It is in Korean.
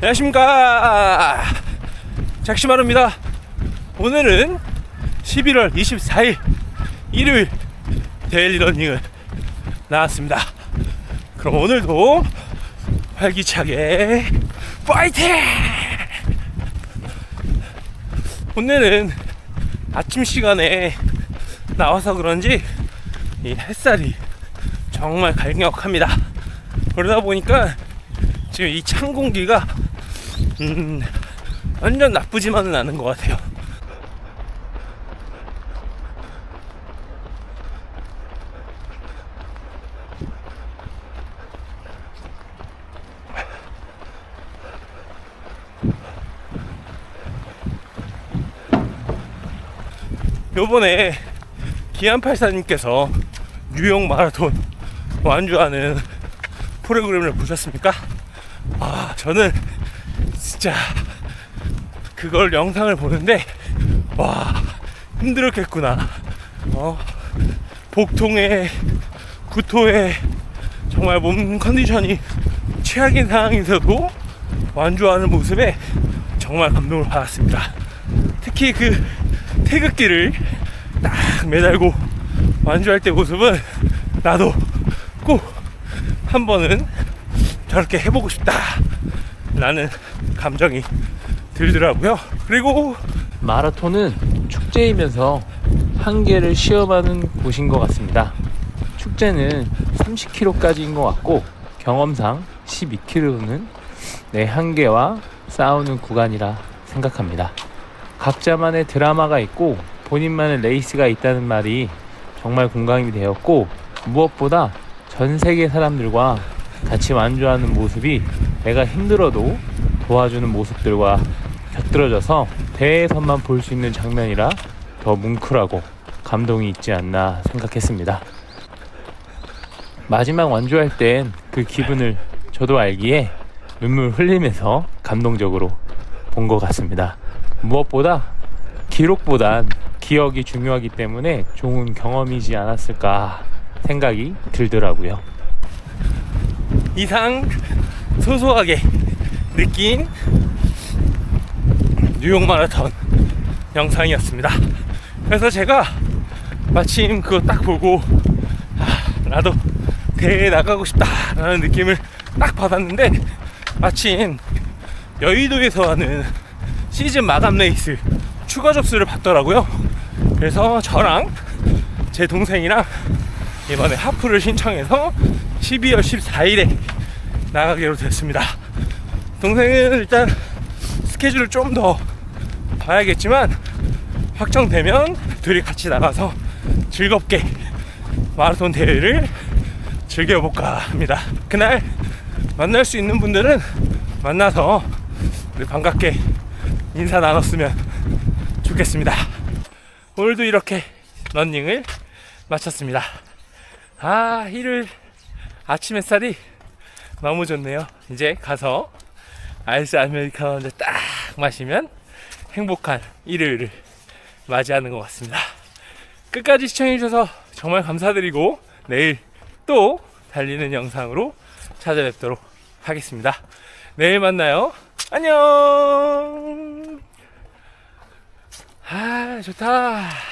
안녕하십니까. 작시마루입니다. 오늘은 11월 24일 일요일 데일리 러닝을 나왔습니다. 그럼 오늘도 활기차게 파이팅! 오늘은 아침 시간에 나와서 그런지 이 햇살이 정말 강력합니다. 그러다 보니까 지금 이 찬 공기가 음, 완전 나쁘지만은 않은 것 같아요. 요번에 기안84님께서 뉴욕 마라톤 완주하는 프로그램을 보셨습니까? 아, 저는 진짜 그걸 영상을 보는데 와 힘들었겠구나. 어, 복통에 구토에 정말 몸 컨디션이 최악인 상황에서도 완주하는 모습에 정말 감동을 받았습니다. 특히 그 태극기를 딱 매달고 완주할 때 모습은 나도 꼭 한 번은 저렇게 해보고 싶다 라는 감정이 들더라고요 그리고 마라톤은 축제이면서 한계를 시험하는 곳인 것 같습니다. 축제는 30km까지인 것 같고 경험상 12km는 내 한계와 싸우는 구간이라 생각합니다. 각자만의 드라마가 있고 본인만의 레이스가 있다는 말이 정말 공감이 되었고 무엇보다 전 세계 사람들과 같이 완주하는 모습이 내가 힘들어도 도와주는 모습들과 곁들어져서 대회에서만 볼 수 있는 장면이라 더 뭉클하고 감동이 있지 않나 생각했습니다. 마지막 완주할 땐 그 기분을 저도 알기에 눈물 흘리면서 감동적으로 본 것 같습니다. 무엇보다 기록보단 기억이 중요하기 때문에 좋은 경험이지 않았을까 생각이 들더라고요. 이상 소소하게 느낀 뉴욕 마라톤 영상이었습니다. 그래서 제가 마침 그거 딱 보고 아, 나도 대회에 나가고 싶다라는 느낌을 딱 받았는데 마침 여의도에서 하는 시즌 마감 레이스 추가 접수를 받더라고요. 그래서 저랑 제 동생이랑 이번에 하프를 신청해서 12월 14일에 나가기로 됐습니다. 동생은 일단 스케줄을 좀 더 봐야겠지만 확정되면 둘이 같이 나가서 즐겁게 마라톤 대회를 즐겨볼까 합니다. 그날 만날 수 있는 분들은 만나서 반갑게 인사 나눴으면 좋겠습니다. 오늘도 이렇게 런닝을 마쳤습니다. 아, 일요일 아침 햇살이 너무 좋네요. 이제 가서 아이스 아메리카노 한잔 딱 마시면 행복한 일요일을 맞이하는 것 같습니다. 끝까지 시청해주셔서 정말 감사드리고 내일 또 달리는 영상으로 찾아뵙도록 하겠습니다. 내일 만나요. 안녕! 아, 좋다.